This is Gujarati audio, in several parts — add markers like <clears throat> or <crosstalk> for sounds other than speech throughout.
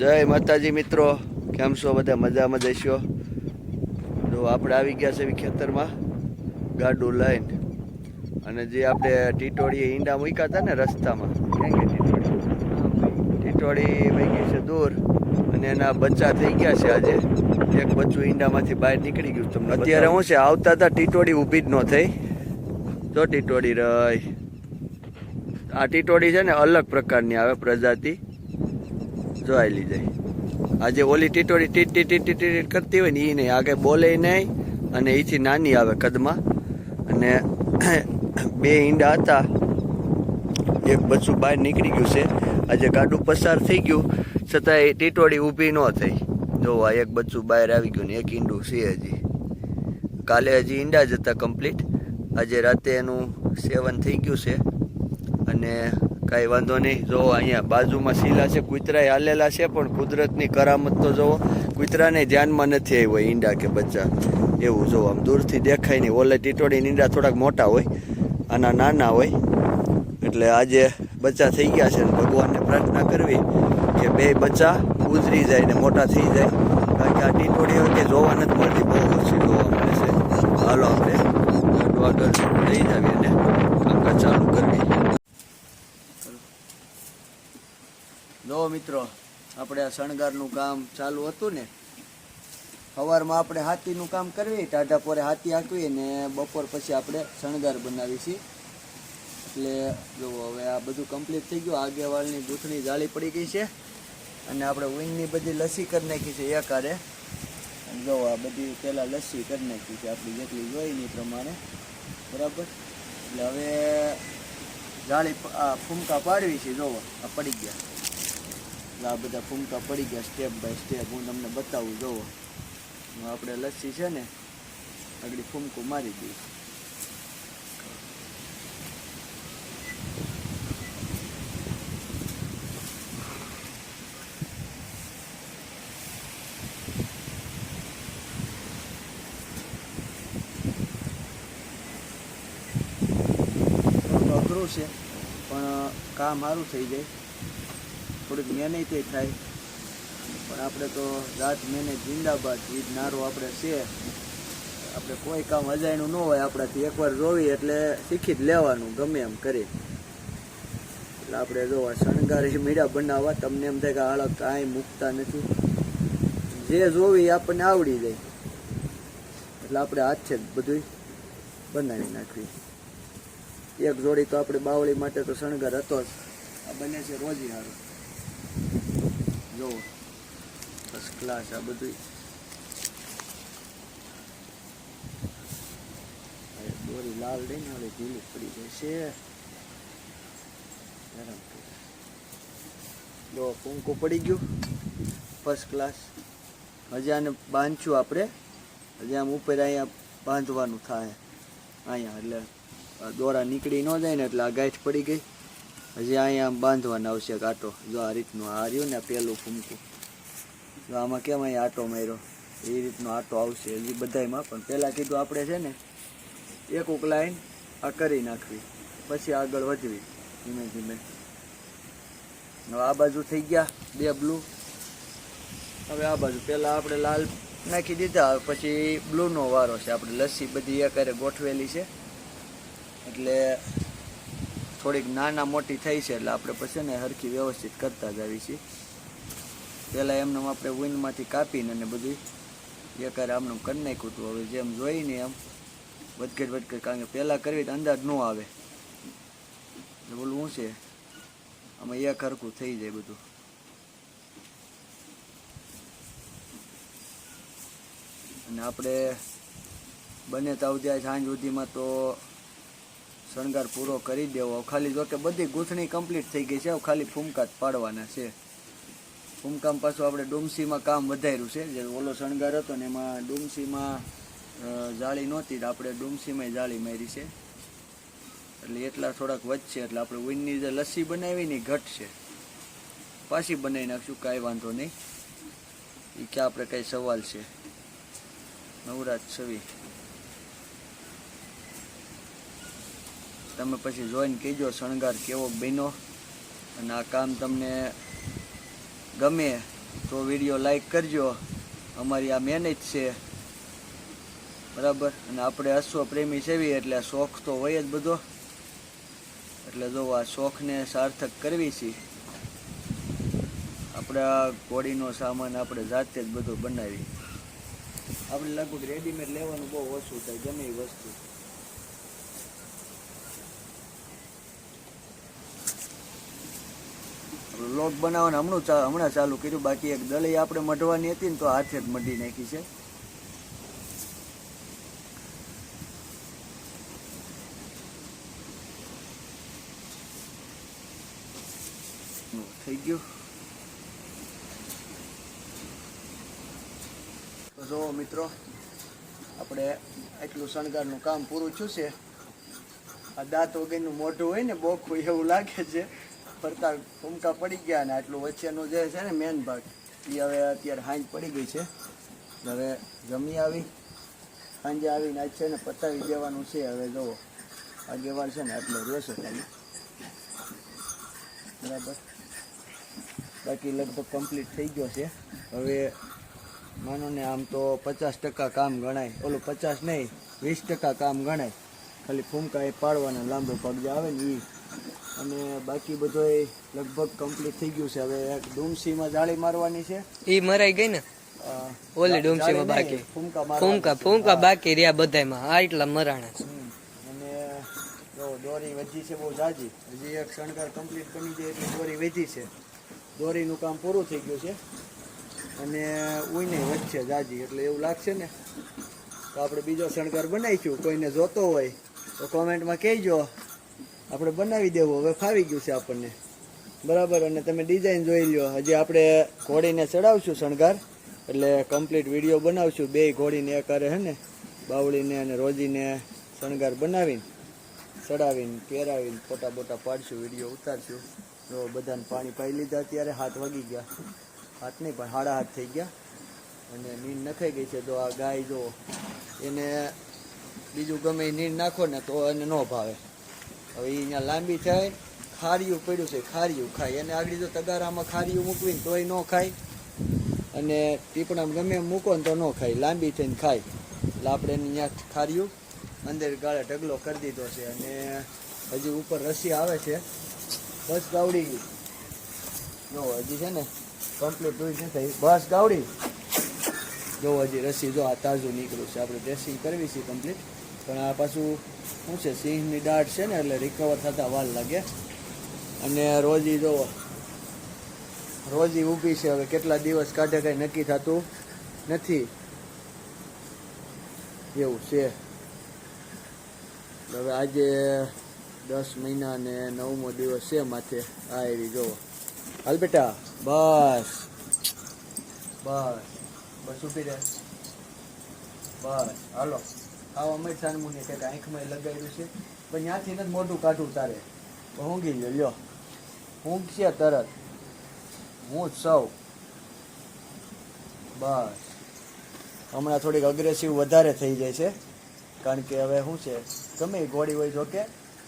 જય માતાજી મિત્રો, કેમ છો બધા? મજામાં જઈશો તો આપણે આવી ગયા છે ખેતરમાં, ગાડું લઈને. અને જે આપણે ટીટોળીએ ઈંડા મૂક્યા હતા ને રસ્તામાં ક્યાં ગઈ ટીટોળી? ટીટોળી ગઈ છે દૂર, અને એના બચ્ચા થઈ ગયા છે આજે. એક બચ્ચું ઈંડામાંથી બહાર નીકળી ગયું તમને અત્યારે હું છે, આવતા હતા ટીટોળી ઊભી જ ન થઈ. તો ટીટોળી રહી. આ ટીટોળી છે ને અલગ પ્રકારની આવે પ્રજાતિ. જોવાયેલી લીધે. આજે ઓલી ટીટોળી ટીટ ટીટ ટીટ ટીટ કરતી હોય ને એ નહીં. આગળ બોલે નહીં અને એથી નાની આવે કદમાં. અને <clears throat> બે ઈંડા હતા. એક બચ્ચું બહાર નીકળી ગયું છે. આજે ગાડું પસાર થઈ ગયું. છતાં એ ટીટોળી ઊભી ન થઈ. જોવા એક બચ્ચું બહાર આવી ગયું ને એક ઈંડું છે હજી. કાલે હજી ઈંડા જ હતા કમ્પ્લીટ. આજે રાતે એનું સેવન થઈ ગયું છે. અને કાંઈ વાંધો નહીં. જો અહીંયા બાજુમાં શીલા છે કૂતરાએ હાલેલા છે, પણ કુદરતની કરામત તો જુઓ, કૂતરાને ધ્યાનમાં નથી આવ્યો ઈંડા કે બચ્ચા. એવું જો, આમ દૂરથી દેખાય નહીં. ઓલે ટીટોડીને ઈંડા થોડાક મોટા હોય, આના નાના હોય. એટલે આજે બચ્ચા થઈ ગયા છે અને ભગવાનને પ્રાર્થના કરવી કે બે બચ્ચા ઉજરી જાય ને મોટા થઈ જાય. કારણ કે આ ટીટોડી વખતે જોવા નથી મળતી, બહુ ઓછી જોવા મળે છે. હાલો આપણે આગળ લઈ જાવી અને ચાલુ કરવી. જો મિત્રો, આપણે આ શણગારનું કામ ચાલુ હતું ને? સવારમાં આપણે હાથીનું કામ કરવી, ટાઢા પોરે હાથી હાંકવી ને બપોર પછી આપણે શણગાર બનાવી છીએ એટલે જો હવે આ બધું કમ્પ્લીટ થઈ ગયું, આગેવાળની ગૂંથણી જાળી પડી ગઈ છે અને આપણે વિંગની બધી લસી કરી નાખી છે એકારે. જો આ બધી પહેલાં લસ્સી કરી નાખી છે, આપણી જેટલી જોઈ ની પ્રમાણે. બરાબર? એટલે હવે જાળી આ ફૂમકા પાડવી છે, જોવો, આ પડી ગયા. એટલે આ બધા ફૂમકા પડી ગયા સ્ટેપ બાય સ્ટેપ હું તમને બતાવું જોવો આપણે લસ્સી છે ને, આગળ ફૂમકું મારી દઈશ. અઘરું છે, પણ કામ સારું થઈ જાય. થોડીક તે થાય. પણ આપણે તો રાત મહેનત જિંદાબાદ, ઈદ નારો આપણે છે. આપણે કોઈ કામ અજાયણું ન હોય, આપણાથી એકવાર રોવી એટલે શીખી જ લેવાનું, ગમે એમ કરી. એટલે આપણે જો શણગાર મીડા બનાવવા, તમને એમ થાય કે આળક કાંઈ મૂકતા નથી. જે જોવી આપણને આવડી જાય. એટલે આપણે હાથે જ બધું બનાવી નાખવી. એક જોડી તો આપણે બાવળી માટે તો શણગાર હતો જ. આ બને છે રોજી હારું. જો ફર્સ્ટ ક્લાસ આ બધું દોરી લાલ દઈને હવે ઢીલી પડી જશે ગરમ. જો, કુંકુ પડી ગયું. ફર્સ્ટ ક્લાસ હજી આને બાંધશું આપણે. હજી આમ ઉપર અહીંયા બાંધવાનું થાય. અહીંયા એટલે દોરા નીકળી ન જાય ને એટલે આ ગાંઠ પડી ગઈ. હજી અહીંયા બાંધવાના આવશે કાંટો જો આ રીતનું આ રહ્યું ને પેલું ફૂમકું. જો આમાં કેમ અહીંયા આટો માર્યો? એ રીતનો આટો આવશે હજી બધાયમાં. પણ પહેલાં કીધું આપણે છે ને, એક ઉક લાઈન આ કરી નાખવી. પછી આગળ વધવી. ધીમે ધીમે. હવે આ બાજુ થઈ ગયા બે બ્લુ. હવે આ બાજુ પહેલાં આપણે લાલ નાખી દીધા. પછી બ્લૂનો વારો છે. આપણે લસ્સી બધી એકારે ગોઠવેલી છે. એટલે થોડીક નાના મોટી થઈ છે એટલે આપણે પછી ને હરખી વ્યવસ્થિત કરતા જ છીએ. પહેલાં એમને આપણે વિનમાંથી કાપીને અને બધું એકારે આમનું કરી નાખ્યું હતું. હવે જેમ જોઈને એમ વધઘટ વધઘટ, કારણ કે પહેલાં કરવી તો અંદાજ ન આવે. એટલે બોલું શું છે? આમાં એક હરખું થઈ જાય બધું. અને આપણે બને તાવ ત્યાં સાંજ સુધીમાં તો શણગાર પૂરો કરી દેવો. ખાલી જો કે બધી ગૂંથણી કમ્પ્લીટ થઈ ગઈ છે. ખાલી ફૂમકા પાડવાના છે. ફૂમકામ પાછું આપણે ડુમસીમાં કામ વધાર્યું છે. જે ઓલો શણગાર હતો ને એમાં ડુમસીમાં જાળી નહોતી તો આપણે ડુમસીમાં જાળી મારી છે. એટલે એટલા થોડાક વધશે. એટલે આપણે વિનની જે લસ્સી બનાવી ને ઘટશે પાછી બનાવી નાખશું, કાંઈ વાંધો નહીં. એ ક્યાં આપણે કાંઈ સવાલ છે? નવરાત છવી. તમે પછી જોઈને કહેજો શણગાર કેવો બન્યો. અને આ કામ તમને ગમે તો વીડિયો લાઈક કરજો. અમારી આ મહેનત છે. બરાબર? અને આપણે અશ્વ પ્રેમી સેવી એટલે શોખ તો હોય જ બધો. એટલે જો આ શોખને સાર્થક કરવી છે. આપણે આ ઘોડીનો સામાન આપણે જાતે જ બધું બનાવી. આપણે લગભગ રેડીમેડ લેવાનું બહુ ઓછું થાય, ગમે એ વસ્તુ. લોક બનાવવાનું હમણાં હમણાં ચાલુ કર્યું. બાકી એક દલઈ આપણે મઢવાની હતી ને તો હાથે જ મઢી નાખી છે. થઈ ગયું. જો મિત્રો, આપણે એટલું શણગારનું કામ પૂરું થયું છે. આ દાંત વગરનું મોઢું હોય ને, બોખું એવું લાગે છે. ફરતા ટૂંકા પડી ગયા ને આટલું વચ્ચેનું જે છે ને મેન ભાગ એ હવે અત્યારે હાંજ પડી ગઈ છે. હવે જમી આવી સાંજે આવીને આજ છે ને પતાવી દેવાનું છે. હવે જુઓ આગેવાળ છે ને આટલો રહેશે ખાલી. બરાબર. બાકી લગભગ કમ્પ્લીટ થઈ ગયો છે. હવે માનો ને આમ તો પચાસ ટકા કામ ગણાય. ઓલું પચાસ નહીં, વીસ ટકા કામ ગણાય. ખાલી ફૂમકા એ પાડવાના લાંબો પગ જે આવે ને એ અને બાકી બધો લગભગ કમ્પ્લીટ થઈ ગયું છે. હવે એક ડુમસીમાં જાળી મારવાની છે. એ મરાઈ ગઈ ને? ઓલી ડુમસીમાં બાકી. ફૂમકા ફૂમકા ફૂંકા ફૂંકા બાકી રહ્યા બધાયમાં. આ એટલા મરાણા. અને જો દોરી વધી છે બહુ જાજી. હજી એક શણગાર કમ્પ્લીટ બની જાય એટલે દોરી વધી છે. દોરીનું કામ પૂરું થઈ ગયું છે. અને ઉઈને વધશે જાજી એટલે એવું લાગશે ને. તો આપણે બીજો શણગાર બનાવીશું. કોઈને જોતો હોય તો કોમેન્ટમાં કહેજો. આપણે બનાવી દેવું. હવે ફાવી ગયું છે આપણને. બરાબર, અને તમે ડિઝાઇન જોઈ લ્યો. હજી આપણે ઘોડીને ચડાવશું શણગાર. એટલે કમ્પ્લીટ વીડિયો બનાવશું. બે ઘોડીને એકારે હે ને, બાવળીને અને રોજીને શણગાર બનાવીને, ચડાવીને, પહેરાવીને ફોટા બોટા પાડશું વીડિયો ઉતારશું. તો બધાને પાણી પાઈ લીધા ત્યારે હાથ વાગી ગયા. હાથ નહીં, પણ હાડા હાથ થઈ ગયા. અને નીંદ નખાઈ ગઈ છે. તો આ ગાય જો એને બીજું ગમે નીંદ નાખો ને તો એને ન ભાવે. હવે અહીંયા લાંબી થાય, ખારિયું પડ્યું છે, ખારિયું ખાય. એને આગળ જો તગારામાં ખારિયું મૂકવી ને તોય ન ખાય. અને ટીપણામાં ગમે મૂકો ને તો ન ખાય, લાંબી થઈને ખાય. એટલે આપણે અહીંયા ખારિયું અંદર ગાળે ઢગલો કરી દીધો છે. અને હજી ઉપર રસી આવે છે. બસ ગાવડી ગઈ. હજી છે ને કમ્પ્લીટ ડોઈ છે, થઈ. બસ ગાવડી. જો હજી રસી જો આ તાજું નીકળ્યું છે. આપણે ડ્રેસિંગ કરવી છે કમ્પ્લીટ પણ આ પાછું શું છે, સિંહની દાઢ છે ને, એટલે રિકવર થતા વાર લાગે. અને રોજી જો, રોજી ઊભી છે. હવે કેટલા દિવસ કાઢે કંઈ નક્કી થતું નથી. એવું છે. હવે આજે દસ મહિના ને નવમો દિવસ છે માથે. આ એવી જોવો હાલ બેટા, બસ. બસ. બસ ઊભી રહે. બસ, હાલો. આવો અમે સાનમુને કંઈક આંખમાં લગાવ્યું છે. પણ ત્યાંથી નથી મોઢું કાઢું તારે. ઊંઘી ગયો. લ્યો ઊંઘ છે તરત. હું જ સૌ. બસ. હમણાં થોડીક અગ્રેસિવ વધારે થઈ જાય છે. કારણ કે હવે શું છે? ગમે ઘોડી હોય જોકે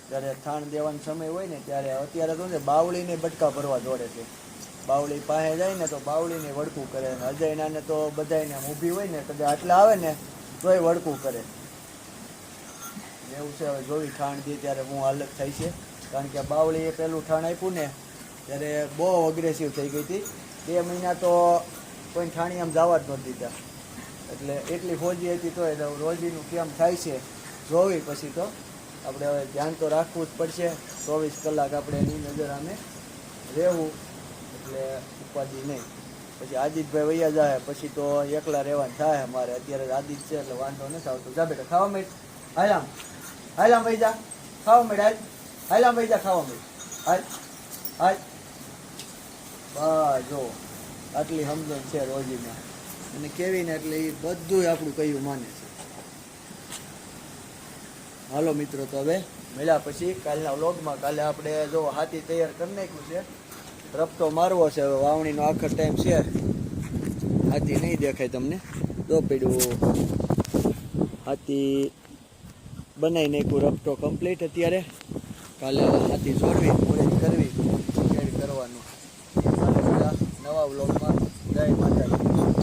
ત્યારે થાણ દેવાનો સમય હોય ને, ત્યારે અત્યારે શું છે? બાવળીને બટકા ભરવા દોડે છે. બાવળી પાસે જાય ને તો બાવળીને વડકું કરે ને અજયનાને તો બધાયને આમ ઊભી હોય ને કદાચ આટલા આવે ને તોય વડકું કરે. એવું છે, હવે જોવી ઠાણ દે ત્યારે હું હાલત થાય છે. કારણ કે બાવળીએ પેલું ઠાણ આપ્યું ને ત્યારે બહુ અગ્રેસિવ થઈ ગઈ હતી. બે મહિના તો કોઈ ઠાણી આમ જવા જ નહોતી દીધા. એટલે એટલી ફોજી હતી તો એટલે રોજીનું કેમ થાય છે, જોવી પછી તો. આપણે હવે ધ્યાન તો રાખવું જ પડશે. ચોવીસ કલાક આપણે એની નજર આમે રહેવું. એટલે ઉપાધિ નહીં. પછી આદિતભાઈ વૈયા જાય, પછી તો એકલા રહેવાનું થાય અમારે. અત્યારે આદિત છે, એટલે વાંધો નથી આવતો. જા બેટા, ખાવા મેટ હાલામ હાલામ ભાઈ જા. ખાવા મેટ હાલ. હાલામ ભાઈ જા, ખાવા મેટ હાલ. હાલ. બા જો, આટલી સમજણ છે રોજીમાં. અને કેવી ને એટલે એ બધું આપણું કહ્યું માને છે. હાલો મિત્રો, તો હવે મળ્યા પછી કાલના વ્લોગમાં. કાલે આપણે જો હાથી તૈયાર કરી નાખ્યું છે. રફતો મારવો છે, હવે વાવણીનો આખર ટાઈમ છે. હાથી નહીં દેખાય તમને. પડ્યું હાથી બનાવી નાખ્યું રફતો કમ્પ્લીટ અત્યારે. કાલે હાથી જોડવી.